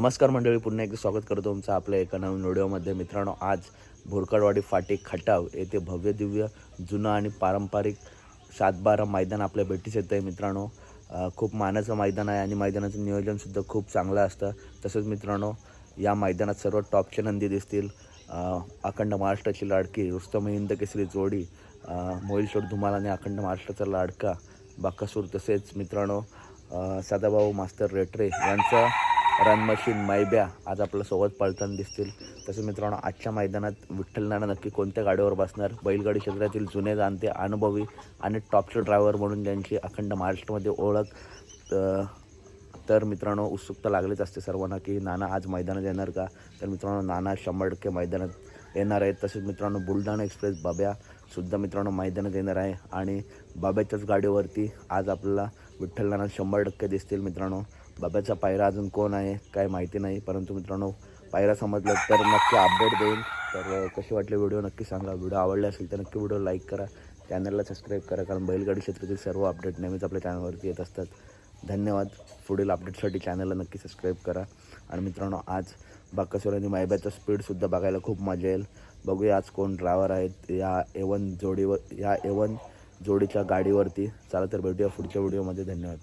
नमस्कार मंडळी पुन्हा एकदा स्वागत करतो तुमचं आपल्या एका नवीन व्हिडिओमध्ये. मित्रांनो आज भोरकडवाडी फाटी खटाव येथे भव्य दिव्य जुनं आणि पारंपरिक सातबारा मैदान आपल्या भेटीस येतं आहे मित्रांनो खूप मानाचं मैदान आहे आणि मैदानाचं नियोजनसुद्धा खूप चांगलं असतं. तसंच मित्रांनो या मैदानात सर्व टॉपचे नंदी दिसतील. अखंड महाराष्ट्राची लाडकी रुस्तम हिंद केसरी जोडी मोहिलशोर धुमाल आणि अखंड महाराष्ट्राचा लाडका बाकासूर तसेच मित्रांनो सदाभाऊ मास्तर रेटरे यांचा रन मशीन मैब्या आज आपल्यासोबत पळताना दिसतील. तसेच मित्रांनो आजच्या मैदानात विठ्ठल नाना नक्की कोणत्या गाडीवर बसणार? बैलगाडी क्षेत्रातील जुने जाणते अनुभवी आणि टॉपचे ड्रायव्हर म्हणून ज्यांची अखंड महाराष्ट्रामध्ये ओळख तर मित्रांनो उत्सुकता लागलीच असते सर्वांना की नाना आज मैदानात येणार का? तर मित्रांनो नाना शंभर टक्के मैदानात येणार आहेत. तसेच मित्रांनो बुलढाणा एक्सप्रेस बाब्या सुद्धा मित्रांनो मैदानात येणार आहे. आणि बाब्याच्याच गाडीवरती आज आपल्याला विठ्ठल नाना शंभर टक्के दिसतील मित्रांनो. बाब्याचा पायरा अजून कोण आहे काय माहिती नाही. परंतु मित्रांनो पायरा समजलं तर नक्की अपडेट देईल तर कसे वाटले वाटली व्हिडिओ नक्की सांगा. व्हिडिओ आवडले असेल तर नक्की व्हिडिओ लाईक करा. चॅनलला सबस्क्राईब करा कारण बैलगाडी क्षेत्रातील सर्व अपडेट नेहमीच आपल्या चॅनलवरती येत असतात. धन्यवाद. पुढील अपडेटसाठी चॅनलला नक्की सबस्क्राईब करा. आणि मित्रांनो आज बाकासोर आणि मायब्याचा स्पीडसुद्धा बघायला खूप मजा येईल. बघूया आज कोण ड्रायव्हर आहेत या एवन जोडीवर या एवन जोडीच्या गाडीवरती. चला तर भेटूया पुढच्या व्हिडिओमध्ये धन्यवाद.